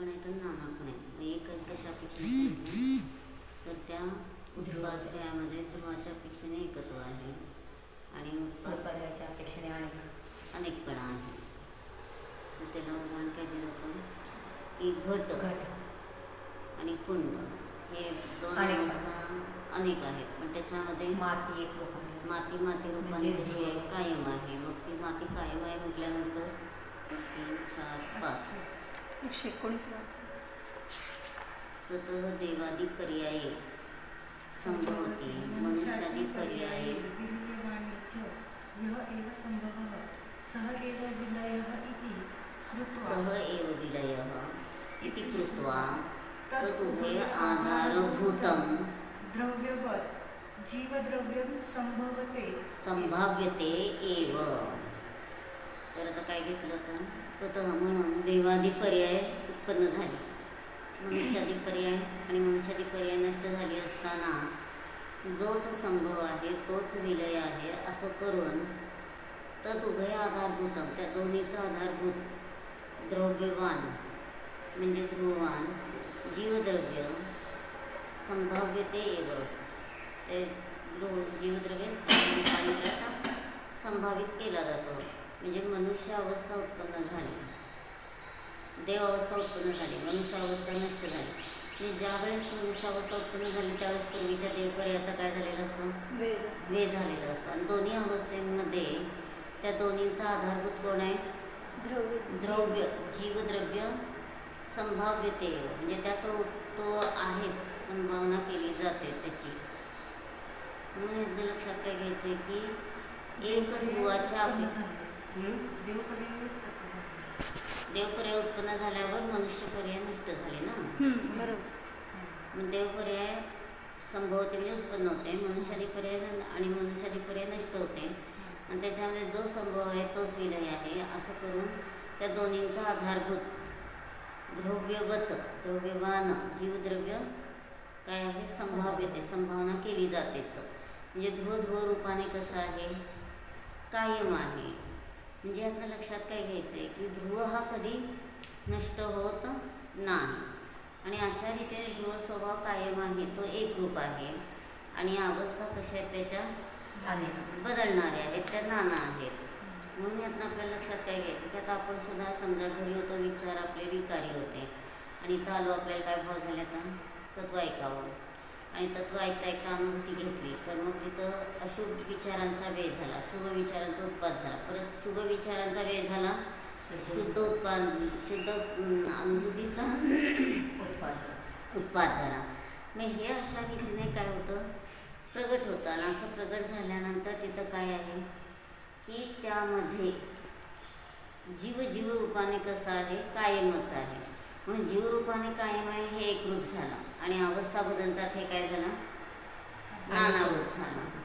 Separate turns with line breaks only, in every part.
पण आहेत आणि नाना पण आहेत मग एक सांगितलं तर त्या उत्पादकामध्ये ध्रुवाच्या पेक्षाने एकत्व आहे आणि उत्पाद
उत्पादनाच्या अपेक्षेने अनेक.
अनेकपणा आहे तर त्याला उदाहरण काय दिलं होतं की घट
घट.
आणि कुंड. हे दोन
अनेक.
अवस्था अनेक आहेत. पण त्याच्यामध्ये
माती एक रूपाने.
माती माती रूपाने कशी आहे. कायम आहे. मग ती माती कायम आहे म्हटल्यानंतर तीन चार पाच.
एकशे एकोणीस
ततः देवादी पर्याये संभवती. मनुष्यादी पर्याये.
च यः एव सम्भवः सः एव विलयः इति कृत्वा
सह एव विलयः इति कृत्वा
तदुभय
आधारभूतं
द्रव्यवत्. जीवद्रव्यं सम्भवते
संभाव्यते एव. तर आता काय घेतलं तर ततः म्हणून देवादी पर्याय उत्पन्न झाले. मनुष्यादी पर्याय आणि मनुष्यादी पर्याय नष्ट झाली असताना जोच संभव आहे तोच विलय आहे असं करून तद उभय आधारभूतम त्या दोन्हीचं आधारभूत द्रव्यवान म्हणजे ध्रुववान जीवद्रव्य संभाव्यते एव ते जीवद्रव्य संभावित केला जातो. म्हणजे मनुष्य अवस्था उत्पन्न झाली. देव अवस्था उत्पन्न झाली मनुष्य अवस्था नष्ट झाली. म्हणजे ज्यावेळेस मनुष्य अवस्था उत्पन्न झाली त्यावेळेस पूर्वीच्या देवपर्याचा काय झालेला असतो?
वेद.
वे झालेला असतो. आणि दोन्ही अवस्थेमध्ये त्या दोन्हींचा आधारभूत कोण आहे?
द्रव्य.
द्रव्य जीवद्रव्य संभाव्यते. म्हणजे त्यात तो तो आहेच संभावना केली जाते त्याची. म्हणून एकदा लक्षात काय घ्यायचं आहे की एक ध्रुवाच्या
देवपर्याय उत्पन्न
झाल्यावर मनुष्य पर्याय नष्ट झाले ना?
बरोबर.
मग देवपर्याय संभवते म्हणजे उत्पन्न होते. मनुष्यादी पर्याय आणि मनुष्यादी पर्याय नष्ट होते. आणि त्याच्यामध्ये जो संभव आहे तोच विलय आहे. असं करून त्या दोन्हींचा आधारभूत द्रव्यवत द्रव्यवान जीवद्रव्य काय आहे? संभाव्यते संभावना केली जातेच. म्हणजे ध्रुव ध्रुव रूपाने कसं आहे? कायम आहे. म्हणजे यातनं लक्षात काय घ्यायचं आहे की ध्रुव हा कधी नष्ट होत नाही. आणि अशा रीतीने ध्रुव स्वभाव कायम आहे तो एक रूप आहे. आणि अवस्था कशा आहेत त्याच्या? बदलणाऱ्या आहेत त्या नाना आहेत. म्हणून यातनं आपल्याला लक्षात काय घ्यायचं की आता आपण सुद्धा समजा घरी होतो विचार आपले विकारी होते. आणि इथं आलो आपल्याला काय भाव झाले आता? तत्व ऐकावं. आणि तत्व ऐकता ऐकता अनुभूती घेतली. तर मग तिथं अशुभ विचारांचा वेळ झाला शुभ विचारांचा उत्पाद झाला. परत शुभ विचारांचा वेळ झाला शुद्ध उत्पाद शुद्ध अनुभूतीचा
उत्पादन
उत्पाद झाला. मग हे अशा रीतीने काय होतं? प्रगट होतं. आणि असं प्रगट झाल्यानंतर तिथं काय आहे? की त्यामध्ये जीव जीवरूपाने कसं आहे? कायमच आहे. म्हणून जीवरूपाने कायम आहे हे एक रूप झालं. आणि अवस्था बदलतात हे काय झालं? नाना रूप झालं.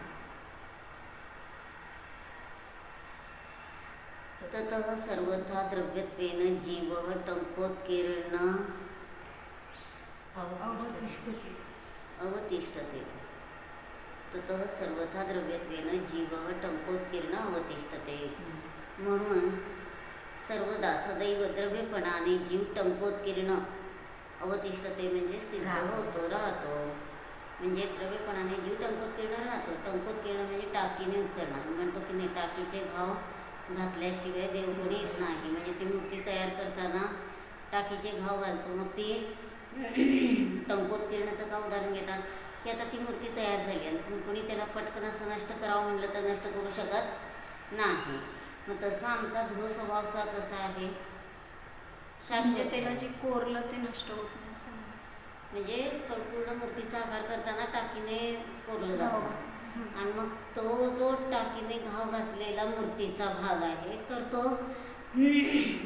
ततः सर्वथा द्रव्यत्वेन जीव टंकोत्कीर्ण
अवतिष्ठते.
अवतिष्ठते. ततः सर्वथा द्रव्यत्वेन जीव टंकोत्कीर्ण अवतिष्ठते. म्हणून सर्वदा सदैव द्रव्यपणाने जीव टंकोत्कीर्ण अवतिष्ठते म्हणजे सिद्ध. होतो राहतो. म्हणजे द्रव्यपणाने जीव टंकोत्कीर्ण राहतो. टंकोत्कीर्ण म्हणजे टाकीने उतरणं म्हणतो की नाही टाकीचे घाव घातल्याशिवाय देवघडी येत नाही. म्हणजे ती मूर्ती तयार करताना टाकीचे घाव घालतो. मग ती टंकोत्कीर्णाचं का उदाहरण घेतात? की आता ती मूर्ती तयार झाली आणि कोणी त्याला पटकन असं नष्ट करावं म्हटलं तर नष्ट करू शकत नाही. मग तसा आमचा ध्रुव स्वभाव सुद्धा कसा आहे
म्हणजे त्याला. जे कोरलं ते नष्ट होत नाही असं.
म्हणजे प- पूर्ण मूर्तीचा आकार करताना टाकीने कोरलं जातं. आणि मग तो जो टाकीने घाव घातलेला मूर्तीचा भाग आहे तर तो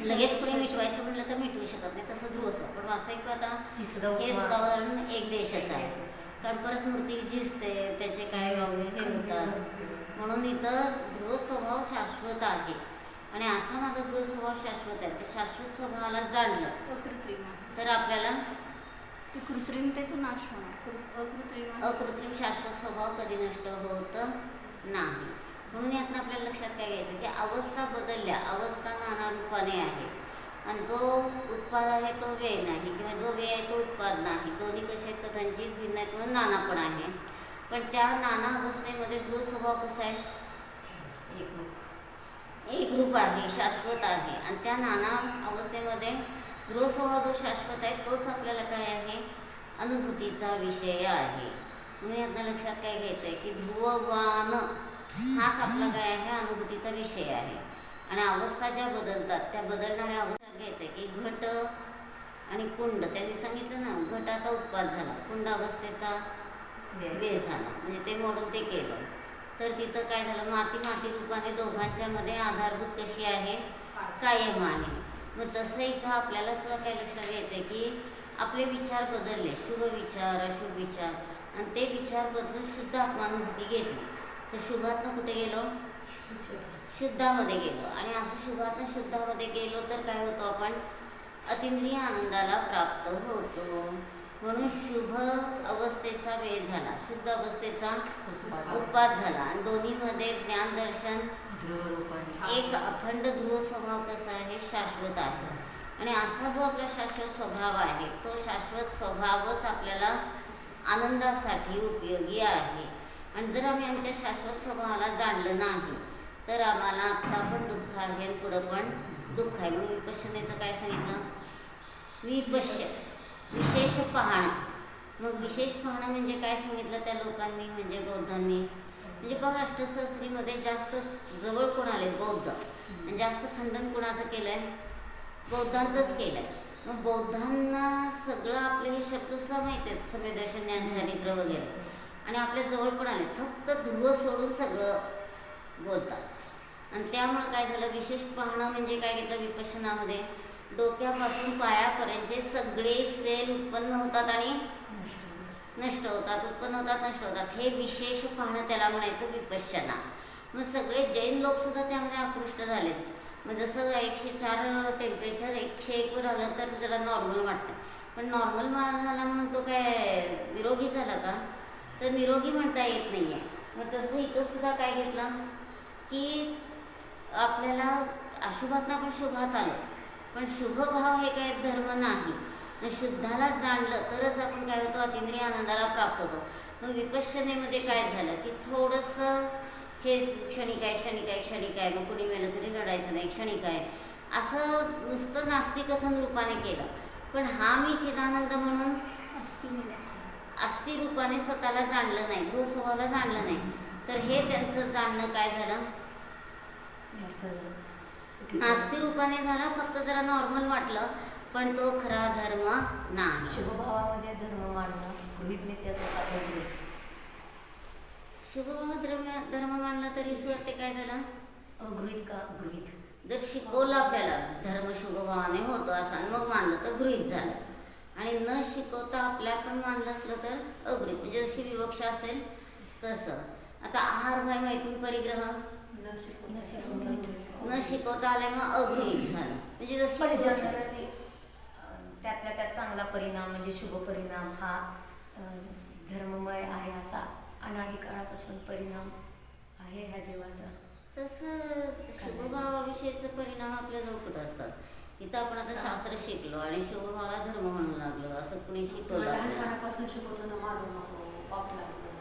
लगेच कोणी मिटवायचं म्हटलं तर मिटवू शकत नाही तसं ध्रुव स्वभाव. पण वास्तविक आता हे सुद्धा उदाहरण एक देशाचं आहे. कारण परत मूर्ती झिजते त्याचे काय हे होतात.
होते.
म्हणून इथं ध्रुव स्वभाव शाश्वत आहे. आणि असा माझा ध्रुव स्वभाव शाश्वत आहे. ते शाश्वत स्वभावाला जाणलं.
अकृत्रिम.
तर आपल्याला
ते कृत्रिमतेचा नाश होणार. अकृत्रिम.
अकृत्रिम शाश्वत स्वभाव कधी नष्ट होत नाही. म्हणून यातनं आपल्याला लक्षात काय घ्यायचं की अवस्था बदलल्या. अवस्था नाना रूपाने आहे. आणि जो उत्पाद आहे तो व्यय नाही किंवा जो व्यय आहे तो उत्पाद नाही. दोन्ही कसे आहेत कथांची भिन्न आहेत म्हणून नाना पण आहे. पण त्या नाना अवस्थेमध्ये ध्रुव स्वभाव कसा आहे?
एक रूप.
आहे शाश्वत आहे. आणि त्या नाना अवस्थेमध्ये ध्रुव स्वभाव जो शाश्वत आहे तोच आपल्याला काय आहे? अनुभूतीचा विषय आहे. मी आता लक्षात काय घ्यायचं आहे की ध्रुववान हाच आपला काय आहे? अनुभूतीचा विषय आहे. आणि अवस्था ज्या बदलतात त्या बदलणाऱ्या अवस्था घ्यायचं आहे की घट आणि कुंड. त्यांनी सांगितलं ना घटाचा उत्पाद झाला. कुंड अवस्थेचा
वेळ
झाला. म्हणजे ते मोडून ते केलं. तर तिथं काय झालं? माती माती रूपाने दोघांच्या मध्ये आधारभूत कशी आहे? कायम आहे. मग तसं इथं आपल्याला सुद्धा काय लक्षात घ्यायचं आहे की आपले विचार बदलले. शुभ विचार अशुभ विचार. आणि ते विचार बदलून शुद्ध आत्मानुभूती घेतली. तर शुभातनं कुठे गेलो? शुद्धामध्ये गेलो. आणि असं शुभातनं शुद्धामध्ये गेलो तर काय होतो आपण? अतिंद्रिय आनंदाला प्राप्त होतो. म्हणून शुभ अवस्थेचा वेळ झाला. शुद्ध अवस्थेचा उपवास झाला. आणि दोन्हीमध्ये ज्ञान दर्शन एक अखंड ध्रुव स्वभाव कसा आहे? शाश्वत आहे. आणि असा जो आपला शाश्वत स्वभाव आहे तो शाश्वत स्वभावच आपल्याला आनंदासाठी उपयोगी आहे. आणि जर आम्ही आमच्या शाश्वत स्वभावाला जाणलं नाही तर आम्हाला आत्ता पण दुःख आहे पुढं पण दुःख आहे. म्हणून विपश्यनेचं काय सांगितलं? विपश्य विशेष पाहणं. मग विशेष पाहणं म्हणजे काय सांगितलं त्या लोकांनी? म्हणजे बौद्धांनी. म्हणजे बघा अष्टसहस्त्रीमध्ये जास्त जवळ कोण आले बौद्ध. आणि जास्त खंडन कोणाचं केलंय? बौद्धांचंच केलंय. मग बौद्धांना सगळं आपले हे शब्द सुद्धा माहिती आहेत. संवेदर्शन ज्ञान चारित्र वगैरे. आणि आपल्या जवळ पण आले फक्त ध्रुव सोडून सगळं बोलतात. आणि त्यामुळं काय झालं विशेष पाहणं म्हणजे काय घेतलं विपशनामध्ये डोक्यापासून पायापर्यंतचे सगळे सेल उत्पन्न होतात आणि नष्ट होतात उत्पन्न होतात नष्ट होतात हे विशेष पाहणं त्याला म्हणायचं विपशना मग सगळे जैन लोक सुद्धा त्यामध्ये आकृष्ट झालेत. मग जसं एकशे चार टेम्परेचर एकशे एकवर आलं तर जरा नॉर्मल वाटतं. पण नॉर्मल माल झाला म्हणून तो काय निरोगी झाला का? तर निरोगी म्हणता येत नाही आहे मग तसं इथं सुद्धा काय घेतलं? की आपल्याला अशुभातनं आपण शुभात आलो. पण शुभ भाव हे काय धर्म नाही. शुद्धाला जाणलं तरच आपण काय होतो अतिंद्रिय आनंदाला प्राप्त होतो. मग विपश्चनेमध्ये काय झालं? की थोडंसं हे क्षणिक आहे क्षणिक आहे क्षणिक आहे. मग कुणी मेलं तरी रडायचं नाही क्षणिक आहे. असं नुसतं नास्तिकथन रूपाने केलं. पण हा मी चिदानंद म्हणून
अस्ति
अस्थि रूपाने स्वतःला जाणलं नाही भूस्वभावाला जाणलं नाही. तर हे त्यांचं जाणणं काय झालं? नास्ती रूपाने झालं फक्त जरा नॉर्मल वाटलं पण तो खरा धर्म नाही.
शुभभावामध्ये धर्म मांडणं गृहित गृहित
शुभभाव धर्म धर्म मानला तरी ते काय झालं?
अगृहित का? गृहित.
जर शिकवलं आपल्याला धर्म शुभभावाने होतो असं आणि मग मानलं तर गृहित झालं. आणि न शिकवता आपल्या पण मानलं असलं तर अगृहित. म्हणजे जशी विवक्षा असेल तसं. आता आहार भाई मैथून परिग्रह?
न शिकवता
आल्यामुळं अगृहित झालं. म्हणजे जशी
पण जनरली त्यातल्या त्यात चांगला परिणाम म्हणजे शुभ परिणाम हा धर्ममय आहे असा अनादी काळापासून परिणाम आहे ह्या जीवाचा.
तसं शुभभावाविषयीचे परिणाम आपल्या कुठं असतात. इथं आपण आता शास्त्र शिकलो आणि शुभभावाला धर्म म्हणू लागलो असं कुणी शिकवलं
लहानपणापासून शिकवतो ना मारू नको पाप लागलो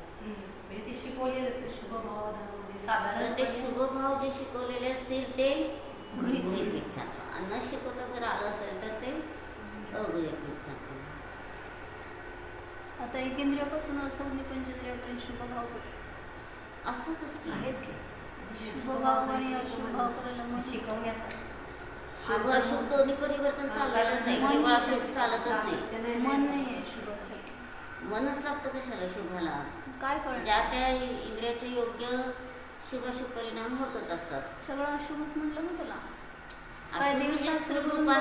म्हणजे ते शिकवलेलंच आहे शुभ भाव धर्म.
तर ते शुभभाव जे शिकवलेले असतील ते गृहित निघतात न शिकवता जर आलं असेल तर ते अगृहित निघतात
आता एकेंद्रियापासून असंधी पंचेंद्रियापर्यंत शुभभाव
असतातच की.
आहेच की.
शुभभाव आणि अशुभभाव करायला मग
शिकवण्याचा.
शुभ अशुभ दोन्ही परिवर्तन चाललेलंच आहे केवळ अशुभ चालतच नाही.
मन नाही आहे शुभासाठी.
मनच लागतं कशाला शुभाला?
काय
ज्या त्या इंद्रियाचे योग्य शुभाशुभ परिणाम होतच असतात.
सगळं अशुभच म्हणलं ना त्याला काय
अशुभ
देवशास्त्र बघा.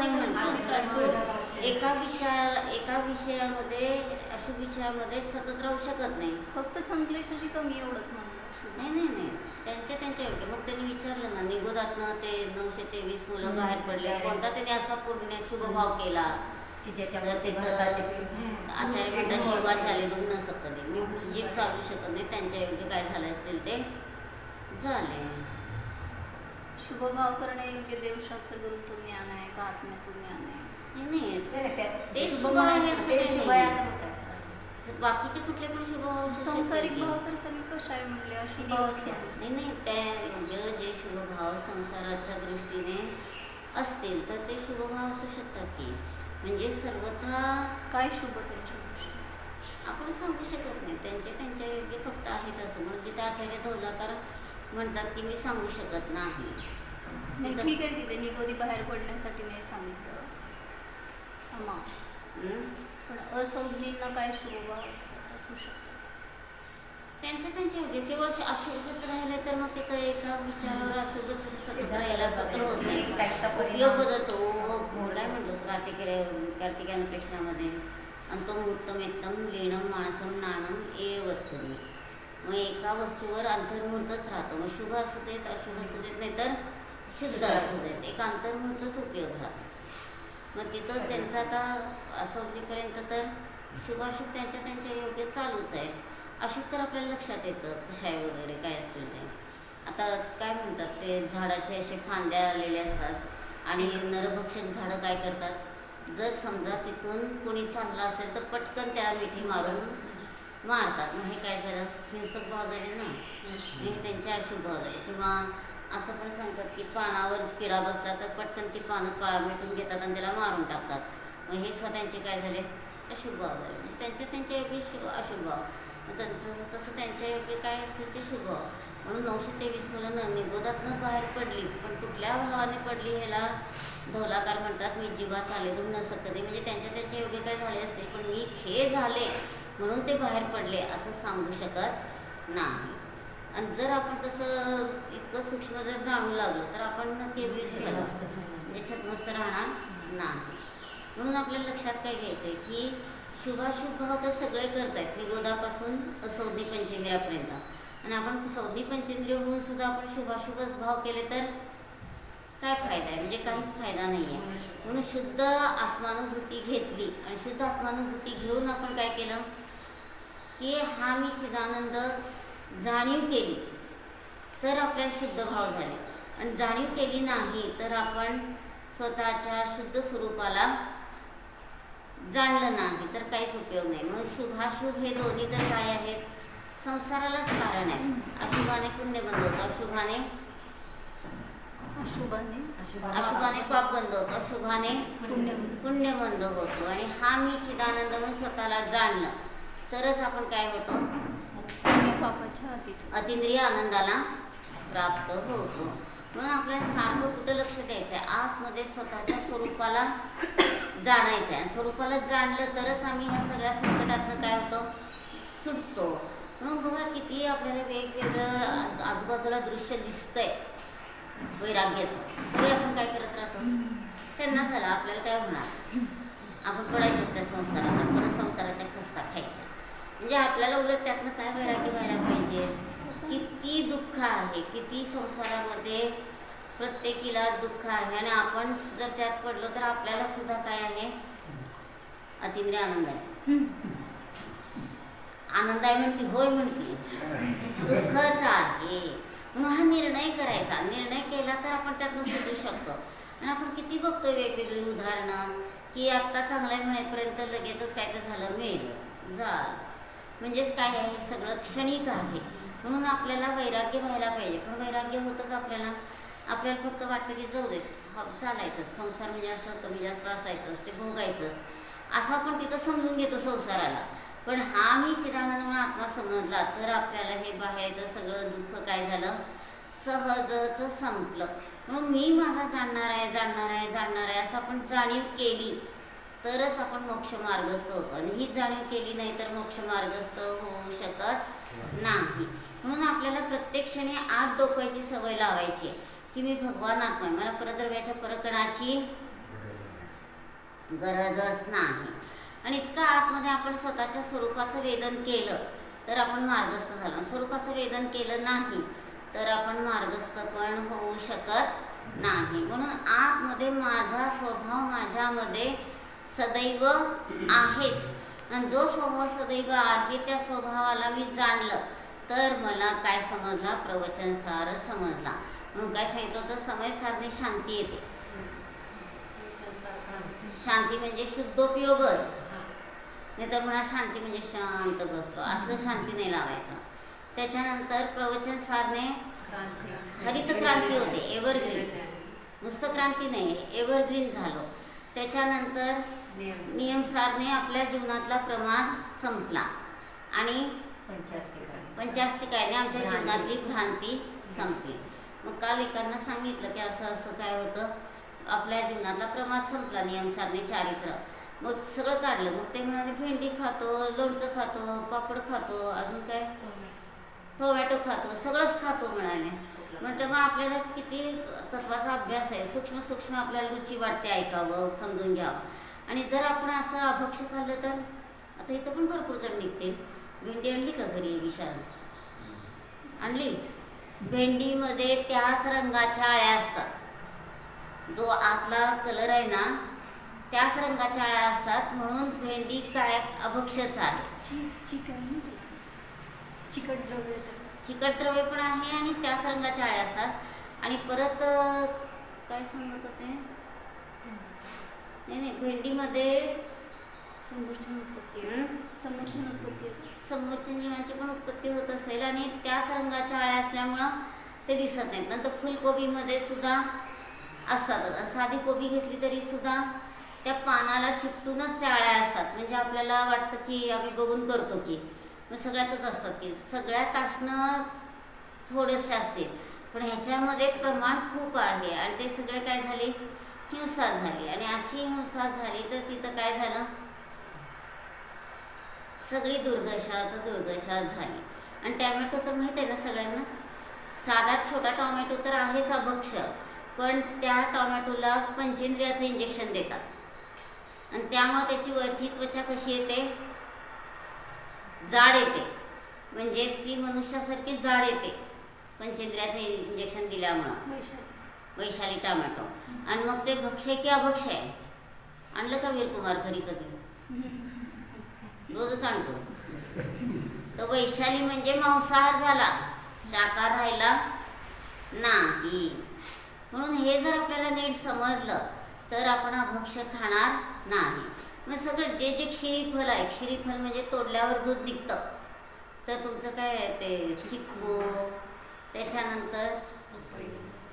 तर
तो-
एका विचार एका विषयामध्ये अशुभ विषयामध्ये सतत राहू शकत नाही.
फक्त संकलेशाची कमी एवढंच म्हणलं शुभ
नाही नाही नाही. त्यांच्या त्यांच्या योग्य मग त्यांनी विचारलं ना निगोदातनं ते नऊशे तेवीस मुलं बाहेर पडले. कोणता त्यांनी असा पुण्य शुभभाव केला?
की ज्याच्यामध्ये
ते
भारताचे
आचार्य म्हणतात शिवाचार्य दुग्न सकते मी जीव चालू शकत नाही. त्यांच्या योग्य काय झाले असतील ते? झाले
शुभभाव करणे योग्य देवशास्त्र गुरूचं ज्ञान आहे का आत्म्याचं ज्ञान आहे
नाही,
त्या-
ते
शुभ
शुभ
भाव शुभ. आहे असं म्हणतात.
बाकीचे कुठले पण शुभ भाव
संसारिक भाव. तर सगळी कशाय म्हणले अशुभ.
नाही नाही त्या योग्य जे शुभभाव संसाराच्या दृष्टीने असतील तर ते शुभभाव असू शकतात की म्हणजे सर्वथा
काय शुभ त्यांच्या
आपण सांगू शकत नाही त्यांचे त्यांच्या योग्य फक्त आहेत असं म्हणून जिथे आचार्य धोलाकार म्हणतात की मी सांगू शकत नाही.
नाही ठीक आहे तिथे निगोदी बाहेर पडण्यासाठी नाही सांगितलं.
हं?
पण असंज्ञींना काय शुभभाव असतात असू शकतात.
त्यांचे त्यांचे योग्य केवळ अशुभच राहिले तर मग तिथं एका विचारावर अशुभच सतत राहिला असं होत नाही. उपयोग बदलतो काय म्हणतो कार्तिक कार्तिकायन प्रेक्षणामध्ये अंतमुत्तमेत्तम लीनम माणसम नाणम ए वत्तमी मग एका वस्तूवर अंतर्मुहूर्तच राहतो. मग शुभ असू देत अशुभ असू देत नाही तर शुद्ध असू देत. एक अंतर्मुहूर्तच उपयोग राहतो. मग तिथं त्यांचं आता असंपर्यंत तर शुभाशुभ त्यांच्या त्यांच्या योग्य चालूच आहे. अशुभ तर आपल्याला लक्षात येतं कशाय वगैरे काय असतील ते. आता काय म्हणतात ते झाडाचे असे फांद्या आलेले असतात आणि नरभक्षक झाडं काय करतात? जर समजा तिथून कोणी चांगला असेल तर पटकन त्याला मिठी मारून मारतात मग हे काय झालं? हिंसक भाव झाले ना हे त्यांचे अशुभ भाव झाले किंवा असं पण सांगतात की पानावर किडा बसला तर पटकन ती पानं पा मिटून घेतात आणि त्याला मारून टाकतात. मग हे स्वतःचे काय झाले? अशुभ भाव झाले म्हणजे त्यांचे त्यांच्या योग्य शुभ अशुभ. भाव मग त्यांचं तसं त्यांच्या योग्य काय असतील ते शुभ. भाव म्हणून नऊशे तेवीस मुलं न निगोदातनं बाहेर पडली. पण कुठल्या भावाने पडली ह्याला धौलाकार म्हणतात मी जीवा चालेलून न सकते. म्हणजे त्यांच्या त्यांच्या योग्य काय झाले असतील. पण मी खे झाले. म्हणून ते बाहेर पडले असं सांगू शकत नाही. आणि जर आपण तसं इतकं सूक्ष्म जर जाणू लागलो तर आपण
राहणार.
म्हणजे छतमस्त राहणार नाही. म्हणून आपल्याला लक्षात काय घ्यायचं आहे की शुभाशुभ भाव तर सगळे करतायत. निगोदापासून सौदी पंचेंद्रियापर्यंत आणि आपण सौदी पंचेंद्रिय होऊन सुद्धा आपण शुभाशुभच भाव केले तर काय फायदा आहे? म्हणजे काहीच फायदा नाही. आहे म्हणून शुद्ध आत्मानुभूती घेतली आणि शुद्ध आत्मानुभूती घेऊन आपण काय केलं? की हा मी चिदानंद जाणीव केली. तर आपल्याला शुद्ध भाव झाले. आणि जाणीव केली नाही तर आपण स्वतःच्या शुद्ध स्वरूपाला जाणलं नाही तर काहीच उपयोग नाही. म्हणून शुभाशुभ हे दोन्ही तर काय आहेत? संसारालाच कारण आहे. अशुभाने पुण्य बंद होतं. अशुभाने
अशुभाने
अशुभाने पाप बंद होतं. अशुभाने
पुण्य
पुण्य बंद होतो. आणि हा मी चिदानंद म्हणून स्वतःला जाणलं. तरच आपण काय होतो? अतिंद्रिय आनंदाला प्राप्त होतो. म्हणून आपल्याला सारखं कुठं लक्ष द्यायचं आहे? आतमध्ये स्वतःच्या स्वरूपाला जाणायचं आहे. स्वरूपाला जाणलं तरच आम्ही ह्या सगळ्या संकटातनं काय होतो? सुटतो. म्हणून बघा किती आपल्याला वेगवेगळं आजूबाजूला दृश्य दिसतंय. वैराग्याचं. ते आपण काय करत राहतो? त्यांना झालं. आपल्याला काय होणार? आपण पडायचंच त्या संसारात. परत संसाराच्या खस्ता खायच्या. म्हणजे आपल्याला उलट त्यातनं काय वैराग्य व्हायला पाहिजे? किती दुःख आहे किती संसारामध्ये प्रत्येकीला दुःख आहे. आणि आपण जर त्यात पडलो तर आपल्याला सुद्धा काय आहे? अतिंद्रिय आनंद आहे. आनंद आहे म्हणते होय म्हणते. दुःखच आहे. म्हणून हा निर्णय करायचा. निर्णय केला तर आपण त्यातनं सुटू शकतो. आणि आपण किती बघतोय वेगवेगळी उदाहरणं की आत्ता चांगलं आहे म्हणेपर्यंत लगेचच काय तर झालं मिळेल. झालं. म्हणजेच काय आहे? हे सगळं क्षणिक आहे. म्हणून आपल्याला वैराग्य व्हायला पाहिजे. पण वैराग्य होतंच आपल्याला. आपल्याला फक्त वाटतं की जाऊ देत चालायचंच. संसार म्हणजे असं कमी म्हणजे जास्त असायचंच ते भोगायचंच. असं आपण तिथं समजून घेतो संसाराला. पण हा मी चिदानंद म्हणून आत्मा समजला तर आपल्याला हे बाहेरचं सगळं दुःख काय झालं? सहजच संपलं. म्हणून मी माझा जाणणार आहे जाणणार आहे जाणणार आहे असं आपण जाणीव केली. तरच आपण मोक्ष मार्गस्थ होतो. आणि ही जाणीव केली नाही तर मोक्ष मार्गस्थ होऊ शकत नाही. म्हणून आपल्याला प्रत्येक क्षणी आत डोकवायची सवय लावायची आहे की मी भगवान आत्मा आहे. मला परद्रव्याच्या परकणाची गरजच नाही. आणि इतका आतमध्ये आपण स्वतःच्या स्वरूपाचं वेदन केलं तर आपण मार्गस्थ झालो. स्वरूपाचं वेदन केलं नाही तर आपण मार्गस्थ पण होऊ शकत नाही. म्हणून आतमध्ये माझा स्वभाव माझ्यामध्ये सदैव आहेच. आणि जो स्वभाव सदैव आहे त्या स्वभावाला मी जाणलं. तर मला काय समजला? प्रवचन सार समजला. म्हणून काय सांगितलं होतं? समय सारणे शांती येते. शांती. म्हणजे शुद्धोपयोगच
हा.
नाही तर म्हणा शांती म्हणजे शांत बसतो असलं शांती नाही लावायचं. त्याच्यानंतर प्रवचन सारणे हरित क्रांती होते, evergreen. नुसतं क्रांती नाही. एव्हरग्रीन झालो. त्याच्यानंतर
नियम.
नियम सारणे आपल्या जीवनातला प्रमाण संपला. आणि
पंचास्तिका
पंचास्तिकाने आमच्या. जीवनातली भ्रांती संपली. मग काल एकांना सांगितलं की असं असं काय होतं? आपल्या जीवनातला प्रमाण संपला नियम सारणे चारित्र्य मग सगळं काढलं. मग ते म्हणाले भेंडी खातो लोणचं खातो पापड खातो अजून काय? टोमॅटो खातो सगळंच खातो म्हणाले. म्हटलं मग आपल्याला किती तत्वाचा अभ्यास आहे? सूक्ष्म सूक्ष्म आपल्याला रुची वाटते ऐकावं समजून घ्यावं. आणि जर आपण असं अभक्ष खाल्लं तर? आता इथं पण भरपूर जण निघतील. भेंडी आणली का घरी विशाल? आणली. भेंडीमध्ये त्याच रंगाच्या आळ्या असतात. जो आतला कलर आहे ना त्याच रंगाच्या आळ्या असतात. म्हणून भेंडी काय अभक्षच आहे.
चिकट द्रव्य
चिकट द्रव्य पण आहे आणि त्याच रंगाच्या आळ्या असतात. आणि परत काय सांगत होते? नाही नाही भेंडीमध्ये
संघर्षण उत्पत्ती आहे. उत्पत्ती
समोरच्या जीवांची पण उत्पत्ती होत असेल आणि त्याच रंगाच्या आळ्या असल्यामुळं ते दिसत नाहीत. नंतर फुलकोबीमध्ये सुद्धा असतात. साधी कोबी घेतली तरी सुद्धा त्या पानाला चिपटूनच त्या आळ्या असतात. म्हणजे आपल्याला वाटतं की आम्ही बघून करतो की. मग सगळ्यातच असतात की. सगळ्यात असणं थोडेसे असते पण ह्याच्यामध्ये प्रमाण खूप आहे. आणि ते सगळे काय झाले? हिंसा झाली आणि अशी हिंसा झाली तर तिथं काय झालं? सगळी दुर्दशाच दुर्दशा झाली. आणि टॅमॅटो तर माहीत आहे ना सगळ्यांना? साधा छोटा टॉमॅटो तर आहेच अभक्ष पण त्या टॉमॅटोला पंचेंद्रियाचं इंजेक्शन देतात. आणि त्यामुळे त्याची वरची त्वचा कशी येते? जाड येते. म्हणजेच ती मनुष्यासारखी जाड येते पंचेंद्रियाचं इंजेक्शन दिल्यामुळं.
वैशाली
वैशाली टोमॅटो. आणि मग ते भक्ष्य की अभक्ष्य आहे आणलं का वीरकुमार घरी कधी? रोजच आणतो. तर वैशाली म्हणजे मांसाहार झाला. शाकाहार राहिला नाही. म्हणून हे जर आपल्याला नीट समजलं तर आपण अभक्ष्य खाणार नाही. मग सगळं जे जे क्षीरफल आहे क्षीरफल म्हणजे तोडल्यावर दूध निघतं. तर तुमचं काय ते? चिकू. त्याच्यानंतर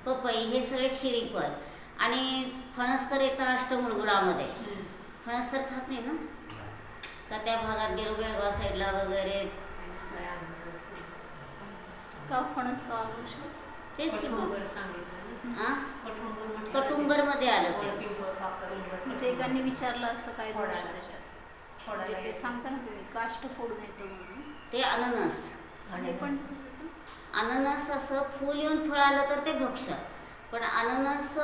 पपई हे सगळे क्षीरफल आणि फणस तर येतं अष्टमुळगुळामध्ये फणस तर खात नाही ना? का त्या भागात गेलो बेळगाव साईडला वगैरे?
का फणस का आवश्यक
तेच की मग.
कठुंबर सांगितलं.
हा?
कठुंबर म्हटलं
कटुंबरमध्ये आलं ते.
एकाने विचारलं असं काय त्याच्यात. सांगता ना तुम्ही काष्ट फोडून येतं म्हणून.
ते अननस.
आणि पण.
अननस असं फूल येऊन फळ आलं तर ते भक्ष पण अननस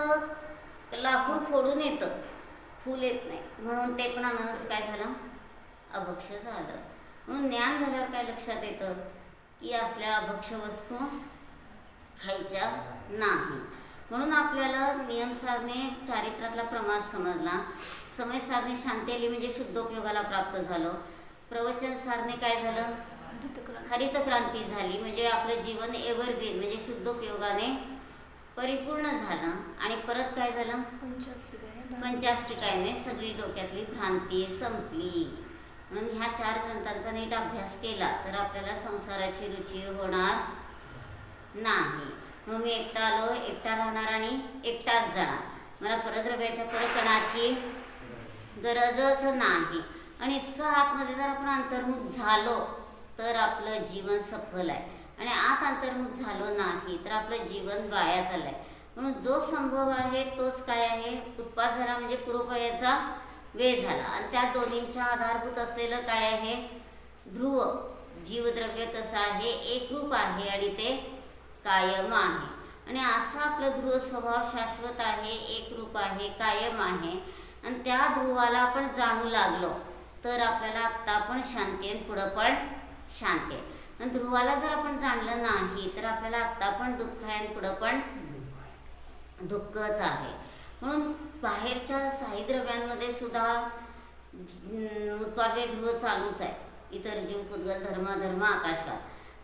लाकूड फोडून येतं. फूल येत नाही. म्हणून ते पण अननस काय झालं? अभक्ष झालं. म्हणून ज्ञान झाल्यावर काय लक्षात येतं? की असल्या अभक्ष वस्तू खायच्या नाही. म्हणून आपल्याला नियम सारणे चारित्र्यातला प्रमाण समजला. समय सारणे शांती आली म्हणजे शुद्धोपयोगाला प्राप्त झालं. प्रवचन साधने काय झालं? हरित क्रांती झाली म्हणजे आपलं जीवन एव्हरग्रीन म्हणजे शुद्धोपयोगाने परिपूर्ण झालं. आणि परत काय झालं?
पंचास्तिकाने
सगळी डोक्यातली भ्रांती संपली. म्हणून ह्या चार ग्रंथांचा नीट अभ्यास केला तर आपल्याला संसाराची रुची होणार नाही. म्हणून मी एकटा आलो एकटा राहणार आणि एकटाच जाणार. मला परद्रव्याच्या परकणाची गरजच नाही. आणि इतकं आतमध्ये जर आपण अंतर्मुख झालो तर आपलं जीवन सफल आहे. आणि आत अंतर्मुख झालो नाही तर आपलं जीवन वाया झालं आहे म्हणून जो संभव आहे तोच काय आहे? उत्पाद झाला म्हणजे पूर्वपयाचा वेळ झाला. आणि त्या दोन्हींच्या आधारभूत असलेलं काय आहे? ध्रुव. जीवद्रव्य कसं आहे? एकरूप आहे आणि ते कायम आहे. आणि असा आपला ध्रुव स्वभाव शाश्वत आहे एकरूप आहे कायम आहे. आणि त्या ध्रुवाला आपण जाणू लागलो तर आपल्याला आत्ता पण शांती आहे आणि पुढं पण शांती आहे. पण ध्रुवाला जर आपण जाणलं नाही तर आपल्याला आत्ता पण दुःख आहे आणि पुढं पण दुःखच आहे. म्हणून बाहेरच्या साई द्रव्यांमध्ये सुद्धा अं, उत्पादे ध्रुव चालूच आहे. इतर जीव कुदगल धर्म धर्म आकाशकाल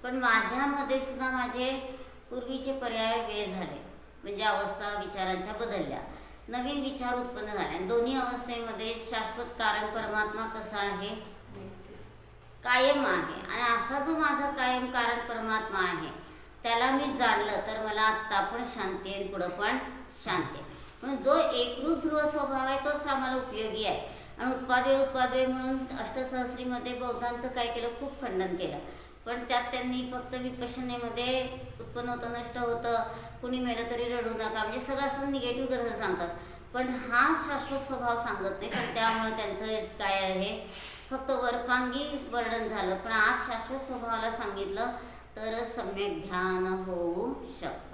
पण माझ्यामध्ये सुद्धा माझे पूर्वीचे पर्याय वेळ झाले. म्हणजे अवस्था विचारांच्या बदलल्या. नवीन विचार उत्पन्न झाले. आणि दोन्ही अवस्थेमध्ये शाश्वत कारण परमात्मा कसा आहे कायम आहे आणि असा जो माझा कायम कारण परमात्मा आहे. त्याला मी जाणलं तर मला आत्ता पण शांती आहे आणि पुढं पण शांती आहे म्हणून जो एकरूप ध्रुव स्वभाव आहे तोच आम्हाला उपयोगी आहे. आणि उत्पादे उत्पादे म्हणून अष्टसहस्रीमध्ये बौद्धांचं काय केलं? खूप खंडन केलं. पण त्यात त्यांनी फक्त विपशनेमध्ये उत्पन्न होतं नष्ट होतं कुणी मेलं तरी रडू नका. म्हणजे सगळं असं निगेटिव्ह कसं सांगतात. पण हा शाश्वत स्वभाव सांगत नाही. पण त्यामुळे त्यांचं काय आहे? फक्त वरपांगी वर्णन झालं. पण आज शाश्वत स्वभावाला सांगितलं तरच सम्यक ध्यान होऊ शकतं.